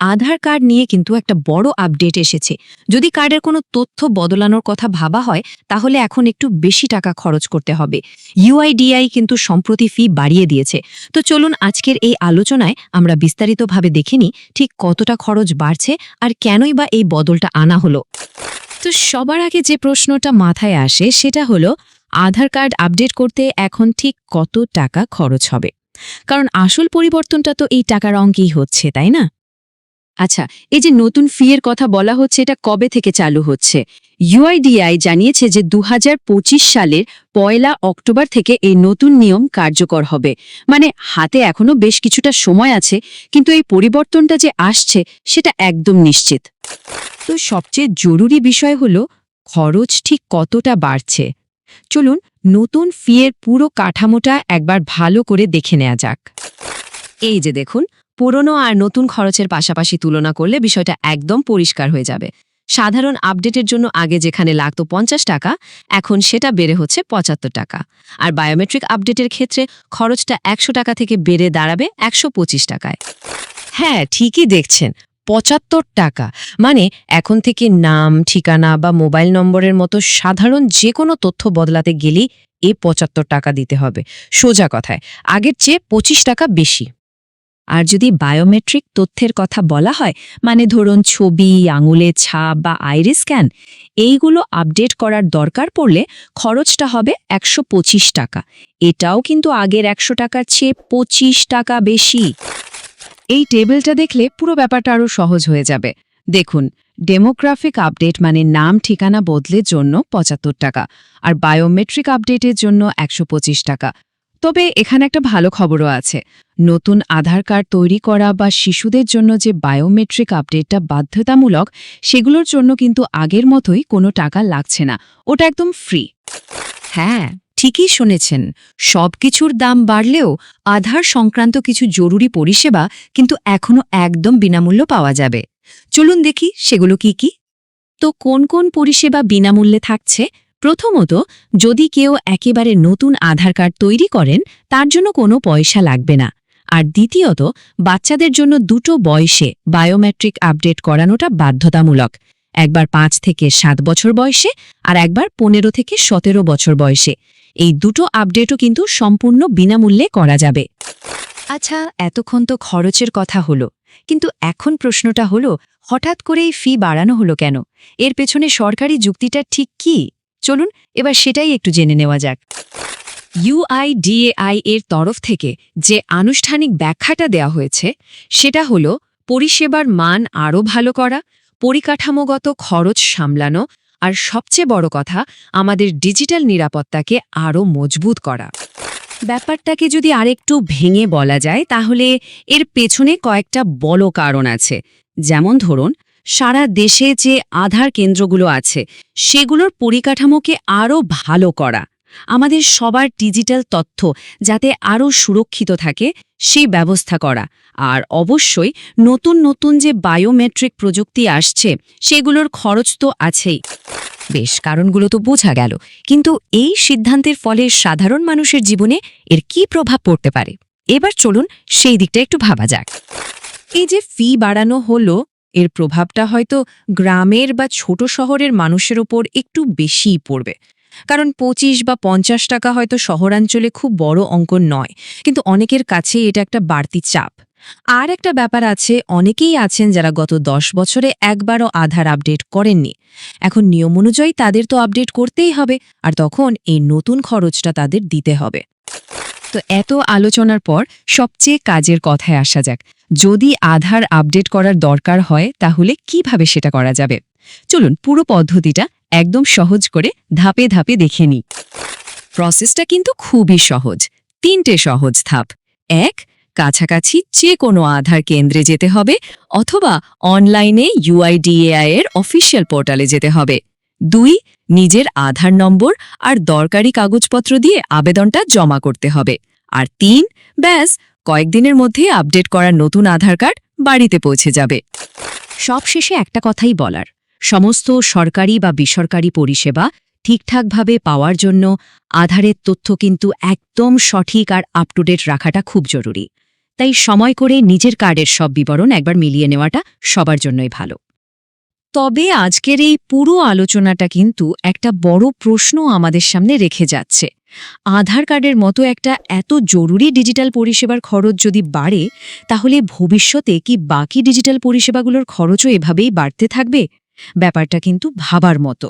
আধার card নিয়ে কিন্তু একটা বড় আপডেট এসেছে। যদি কার্ডের কোনো তথ্য বদলানোর কথা ভাবা হয়, তাহলে এখন একটু বেশি টাকা খরচ করতে হবে। ইউআইডিআই কিন্তু সম্প্রতি ফি বাড়িয়ে দিয়েছে। তো চলুন আজকের এই আলোচনায় আমরা বিস্তারিতভাবে দেখে নিই ঠিক কতটা খরচ বাড়ছে আর কেনই বা এই বদলটা আনা হলো। তো সবার আগে যে প্রশ্নটা মাথায় আসে, সেটা হলো, আধার কার্ড আপডেট করতে এখন ঠিক কত টাকা খরচ হবে? কারণ আসল পরিবর্তনটা তো এই টাকার অঙ্কেই হচ্ছে, তাই না? আচ্ছা এই যে নতুন ফি এর কথা বলা হচ্ছে, এটা কবে থেকে চালু হচ্ছে? ইউআইডিআই জানিয়েছে যে দু হাজার পঁচিশ সালের পয়লা অক্টোবর থেকে এই নতুন নিয়ম কার্যকর হবে। মানে হাতে এখনও বেশ কিছুটা সময় আছে, কিন্তু এই পরিবর্তনটা যে আসছে, সেটা একদম নিশ্চিত। তো সবচেয়ে জরুরি বিষয় হলো, খরচ ঠিক কতটা বাড়ছে? চলুন নতুন ফিয়ের পুরো কাঠামোটা একবার ভালো করে দেখে নেওয়া যাক। এই যে দেখুন পুরনো আর নতুন খরচের পাশাপাশি তুলনা করলে বিষয়টা একদম পরিষ্কার হয়ে যাবে। সাধারণ আপডেটের জন্য আগে যেখানে লাগতো পঞ্চাশ টাকা, এখন সেটা বেড়ে হচ্ছে পঁচাত্তর টাকা। আর বায়োমেট্রিক আপডেটের ক্ষেত্রে খরচটা একশো টাকা থেকে বেড়ে দাঁড়াবে একশো পঁচিশ টাকায়। হ্যাঁ ঠিকই দেখছেন, পঁচাত্তর টাকা। মানে এখন থেকে নাম, ঠিকানা বা মোবাইল নম্বরের মতো সাধারণ যে কোনো তথ্য বদলাতে গেলেই এ পঁচাত্তর টাকা দিতে হবে। সোজা কথায়, আগের চেয়ে পঁচিশ টাকা বেশি। আর যদি বায়োমেট্রিক তথ্যের কথা বলা হয় মানে ধরুন ছবি আঙুলের ছাপ বা আইরি স্ক্যান, এইগুলো আপডেট করার দরকার পড়লে খরচটা হবে একশো পঁচিশ টাকা। এটাও কিন্তু আগের একশো টাকার চেয়ে পঁচিশ টাকা বেশি। এই টেবিলটা দেখলে পুরো ব্যাপারটা আরও সহজ হয়ে যাবে। দেখুন, ডেমোগ্রাফিক আপডেট মানে নাম ঠিকানা বদলের জন্য পঁচাত্তর টাকা, আর বায়োমেট্রিক আপডেটের জন্য একশো পঁচিশ টাকা। তবে এখানে একটা ভালো খবরও আছে। নতুন আধার কার্ড তৈরি করা বা শিশুদের জন্য যে বায়োমেট্রিক আপডেটটা বাধ্যতামূলক, সেগুলোর জন্য কিন্তু আগের মতোই কোনো টাকা লাগছে না। ওটা একদম ফ্রি। হ্যাঁ ঠিকই শুনেছেন। সবকিছুর দাম বাড়লেও আধার সংক্রান্ত কিছু জরুরি পরিষেবা কিন্তু এখনও একদম বিনামূল্য পাওয়া যাবে। চলুন দেখি সেগুলো কি কি। তো কোন কোন পরিষেবা বিনামূল্যে থাকছে? প্রথমত, যদি কেউ একেবারে নতুন আধার কার্ড তৈরি করেন, তার জন্য কোনো পয়সা লাগবে না। আর দ্বিতীয়ত, বাচ্চাদের জন্য দুটো বয়সে বায়োমেট্রিক আপডেট করানোটা বাধ্যতামূলক। একবার পাঁচ থেকে সাত বছর বয়সে আর একবার পনেরো থেকে সতেরো বছর বয়সে। এই দুটো আপডেটও কিন্তু সম্পূর্ণ বিনামূল্যে করা যাবে। আচ্ছা এতক্ষণ তো খরচের কথা হলো। কিন্তু এখন প্রশ্নটা হলো, হঠাৎ করে এই ফি বাড়ানো হলো কেন? এর পেছনে সরকারি যুক্তিটা ঠিক কি? চলুন, এবার সেটাই একটু জেনে নেওয়া যাক। ইউআইডিএআই এর তরফ থেকে যে আনুষ্ঠানিক ব্যাখ্যাটা দেওয়া হয়েছে, সেটা হলো পরিষেবার মান আরও ভালো করা, পরিকাঠামোগত খরচ সামলানো, আর সবচেয়ে বড় কথা, আমাদের ডিজিটাল নিরাপত্তাকে আরও মজবুত করা। ব্যাপারটাকে যদি আরেকটু ভেঙে বলা যায়, তাহলে এর পেছনে কয়েকটা বড় কারণ আছে। যেমন ধরুন সারা দেশে যে আধার কেন্দ্রগুলো আছে, সেগুলোর পরিকাঠামোকে আরও ভালো করা। আমাদের সবার ডিজিটাল তথ্য যাতে আরও সুরক্ষিত থাকে সেই ব্যবস্থা করা। আর অবশ্যই নতুন নতুন যে বায়োমেট্রিক প্রযুক্তি আসছে, সেগুলোর খরচ তো আছেই। বেশ, কারণগুলো তো বোঝা গেল। কিন্তু এই সিদ্ধান্তের ফলে সাধারণ মানুষের জীবনে এর কি প্রভাব পড়তে পারে? এবার চলুন সেই দিকটা একটু ভাবা যাক। এই যে ফি বাড়ানো হলো এর প্রভাবটা হয়তো গ্রামের বা ছোট শহরের মানুষের ওপর একটু বেশিই পড়বে। কারণ পঁচিশ বা পঞ্চাশ টাকা হয়তো শহরাঞ্চলে খুব বড় অঙ্ক নয়, কিন্তু অনেকের কাছে এটা একটা বাড়তি চাপ। আর একটা ব্যাপার আছে, অনেকেই আছেন যারা গত দশ বছরে একবারও আধার আপডেট করেননি। এখন নিয়ম অনুযায়ী তাদের তো আপডেট করতেই হবে, আর তখন এই নতুন খরচটা তাদের দিতে হবে। তো এত আলোচনার পর সবচেয়ে কাজের কথায় আসা যাক। যদি আধার আপডেট করার দরকার হয়, তাহলে কীভাবে সেটা করা যাবে? চলুন পুরো পদ্ধতিটা একদম সহজ করে ধাপে ধাপে দেখে নিই। প্রসেসটা কিন্তু খুবই সহজ। তিনটে সহজ ধাপ। এক, কাছাকাছি যে কোনো আধার কেন্দ্রে যেতে হবে, অথবা অনলাইনে ইউআইডিএআই এর অফিসিয়াল পোর্টালে যেতে হবে। দুই, নিজের আধার নম্বর আর দরকারি কাগজপত্র দিয়ে আবেদনটা জমা করতে হবে। আর তিন, ব্যাস, কয়েকদিনের মধ্যে আপডেট করা নতুন আধার কার্ড বাড়িতে পৌঁছে যাবে। সবশেষে একটা কথাই বলার, সমস্ত সরকারি বা বেসরকারি পরিষেবা ঠিকঠাকভাবে পাওয়ার জন্য আধারের তথ্য কিন্তু একদম সঠিক আর আপ টু ডেট রাখাটা খুব জরুরি। তাই সময় করে নিজের কার্ডের সব বিবরণ একবার মিলিয়ে নেওয়াটা সবার জন্যই ভালো। তবে আজকের এই পুরো আলোচনাটা কিন্তু একটা বড় প্রশ্ন আমাদের সামনে রেখে যাচ্ছে। আধার কার্ডের মতো একটা এত জরুরি ডিজিটাল পরিষেবার খরচ যদি বাড়ে, তাহলে ভবিষ্যতে কি বাকি ডিজিটাল পরিষেবাগুলোর খরচও এভাবেই বাড়তে থাকবে? ব্যাপারটা কিন্তু ভাবার মতো।